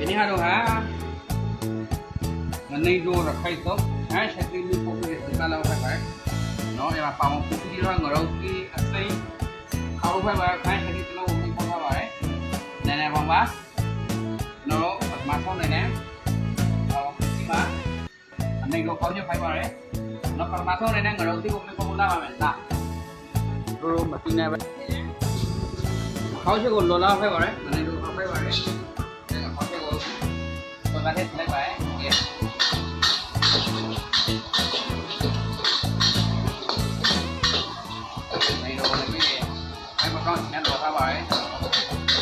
ဒီနေ့ကတော့ဟာမနေတော့ရခိုက်တော့အဲချက်တိလူပို့ပြီးစကားလောက်ဖိုက်ပါနော်အဲ့မှာပေါင်းပူတီရောငရောကီအစိမ်းအောက်ဖိုက်ပါခိုင်းချက်တိလုံးဝင်ပေါ်ပါပါတယ်နည်းနည်းပါပါနော်ပထမဆုံးနေနေအော်ဒီမှာအနေကိုကောင်းချဖိုက်ပါတယ်နော်ပထမဆုံးနေနေငရောတိကိုမပေါ်လာပါမယ်လားတို့မတင်နေပဲခေါင်းချက်ကိုလောလာဖိုက်ပါတယ်အနေကိုဖိုက်ပါတယ်ခေါင်းချက်ကို คนปรเทศได้ไหมเลยไม่เลยไม่ม่ต้องนั่นโนท่าไว้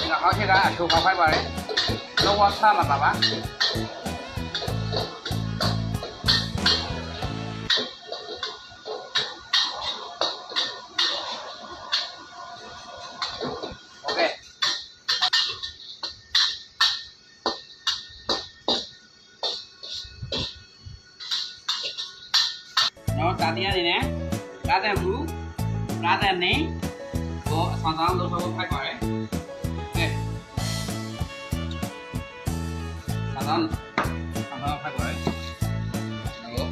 นี่เราเขาที่ร้านถูกเขาไว้ไว้แล้วว่าท่ามัแบบว่า နော်တာတရားနေနဲ့ကားတဲ့ဘူးကားတဲ့နေကိုအဆောင်ဆောင်လို့ဆိုဖိုက်ပါရယ်ကဲဆောင်ဆောင်ဆောင်ဆောင်ဖိုက်ပါရယ်နော်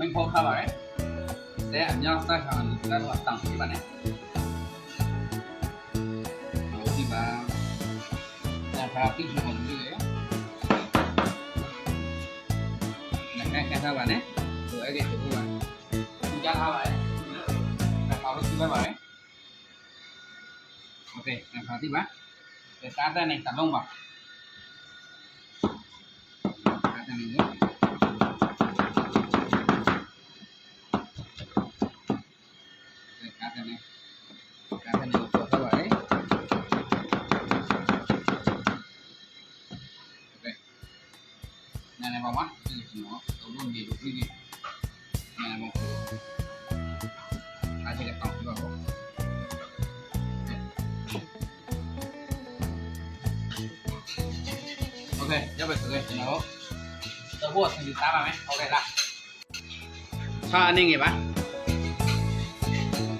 မင်းပေါ်ခါပါရယ်တဲ့အမြောက်စားခံတယ်တော့တောင်းပြပါနဲ့ rapi semua juga ya nah kan kasaban ya doa gitu buat jangan hawa ya nah kalau sudah bawa ya oke nah kalau tiba kita ada nih tabung bang ada nih Gracias. nó nó bị đục đi nè một hai cái laptop vào ok nhớ về cái cái nó tao buộc thì ta vào mấy ok đã sao anh nghỉ bác?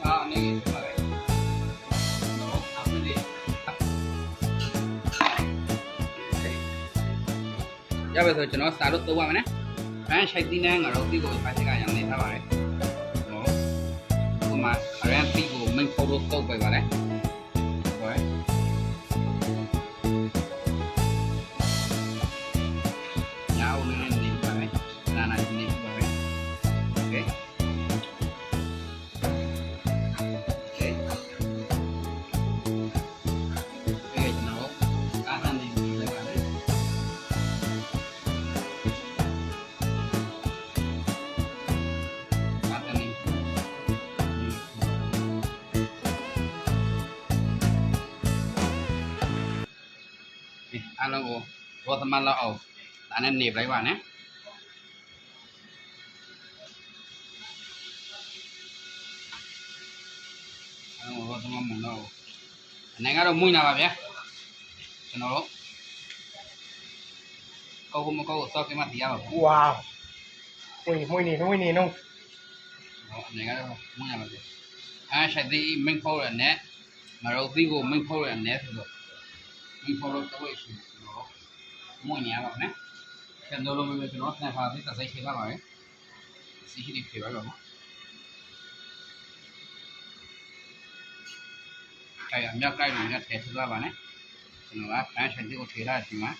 Sao anh nghỉ Ya, pero yo no salgo tu guamana. ဟုတ်ကဲ့လားဆာအနေငယ်ပါဆာအနေငယ်ပါပဲတော့အခုလေးရပါဆိုကျွန်တော်စာလို့သုံးပါမယ်နော်။ဘန်းရှိုက်သီးနဲ့ငါတို့သီးကိုဖားချက်ကရံနေထားပါတယ်။ဟော။ဒီမှာအရန်သီးကိုမင်းဖို့လို့တုတ်ไปပါလေ။ အားလုံးကိုဘောသမတ်လောက်အောင်ဒါနဲ့နေပလိုက်ပါနဲ့အားလုံးဘောသမတ်မလို့နိုင်ငံတော့မှုနေတာပါဗျာကျွန်တော်တို့ကောက်မကောက်စောက်ကမှတရားပါဘူးဝါဝင်းဝင်းနေဝင်းနေနော်နိုင်ငံတော့မှုနေတာပါဗျာအားရှိသည်မင်းဖောက်ရနဲ့မရုပ်သီးကိုမင်းဖောက်ရနဲ့ဆိုတော့မင်းဖောက်တော့တော့ရှိတယ် မွင့်နေရပါမယ်။ကျွန်တော်တို့လည်းကျွန်တော်ပြန်ထားပြီးတစ်စိတ်ခေထားပါမယ်။စီးရီခေပါတော့နော်။အဲအမြောက်ကိုက်လို့လည်းထည့်ထားပါနဲ့။ကျွန်တော်ကဖန်ရှင်တွေကိုထေထားဒီမှာ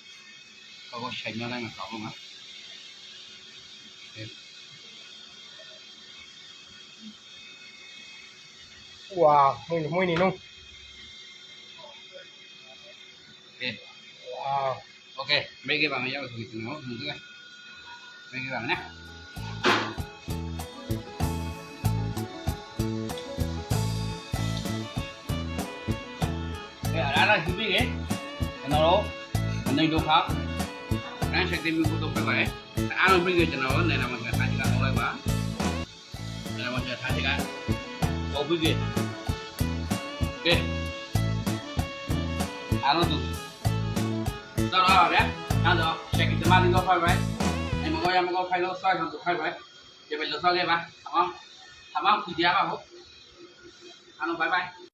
ကောကောရှိုင်မလိုက်မှာကောင်းမှာ။ဝါမွင့်မွင့်နေနော်။ဟုတ်။ဝါ okay ಬೆಳಿಗ್ಗೆ ಬಾಮ ಯಾವಾಗ ಹೋಗಿತ್ತು ನಾವು ಮುಂದೆ ಬೆಳಿಗ್ಗೆ đó là chúng mình ấy nó đâu? Nên đâu khác. Đang sẽ tìm một cũng phải vậy. Ăn ở bên người cho nó, này là mình phải thay cái không lại quá. Này là mình phải thay cái có bên kia ok. Ăn nó được တော့ပါဗျာနောက်တော့ check ဒီမှာလေးတော့ file right အမကောရမကော file လို့ sort ဟောဆို file right ဒီပဲလို့ sort ခဲ့ပါဟောအမောင်ကြည့်ရပါဟုတ်အားလုံး bye bye